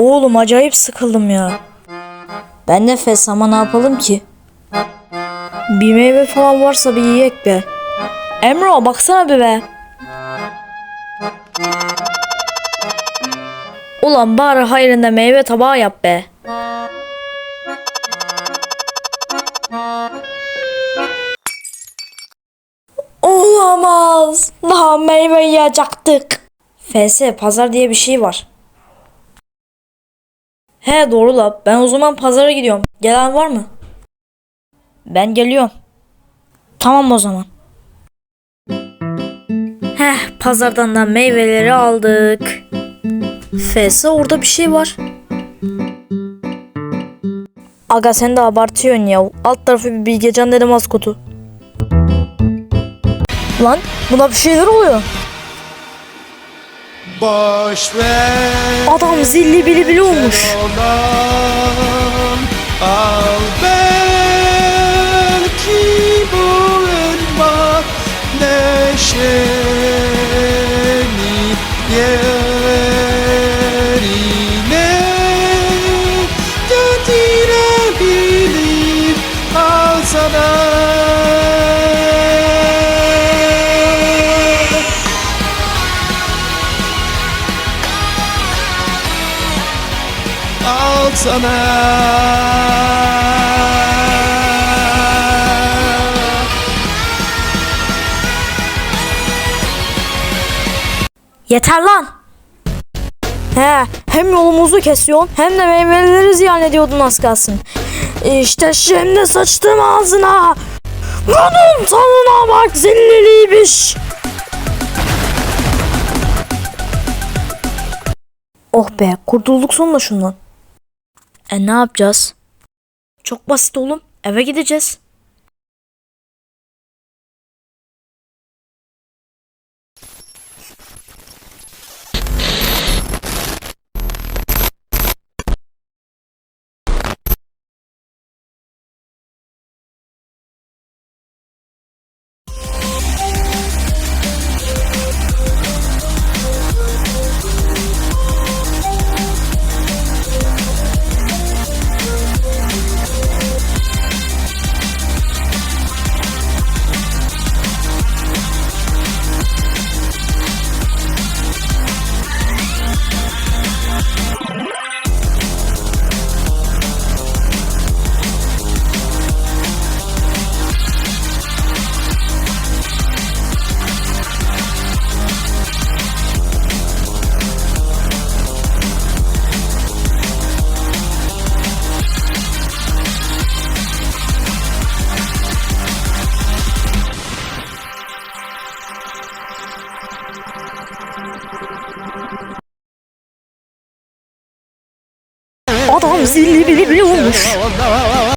Oğlum acayip sıkıldım ya. Ben de fes ama ne yapalım ki? Bir meyve falan varsa bir yiyek be. Emro baksana bir be. Ulan bari hayrında meyve tabağı yap be. Olamaz. Daha meyve yiyecektik. FS pazar diye bir şey var. He doğru la. Ben o zaman pazara gidiyorum. Gelen var mı? Ben geliyorum. Tamam o zaman. Heh pazardan da meyveleri aldık. FS orada bir şey var. Aga sen de abartıyorsun ya. Alt tarafı bir Bilgecan dedi maskotu. Lan buna bir şeyler oluyor. Boş ver Adam zilli bili bili olmuş. yoldan Al sana Yeter lan. He, hem yolumuzu kesiyorsun hem de meyveleri ziyan ediyordun az kalsın. İşte şimdi sıçtım ağzına. Bunun tadına bak zilliliymiş. Oh be kurtulduk sonunda şundan. E ne yapacağız? Çok basit oğlum. Eve gideceğiz. Adam zilli bili bili olmuş.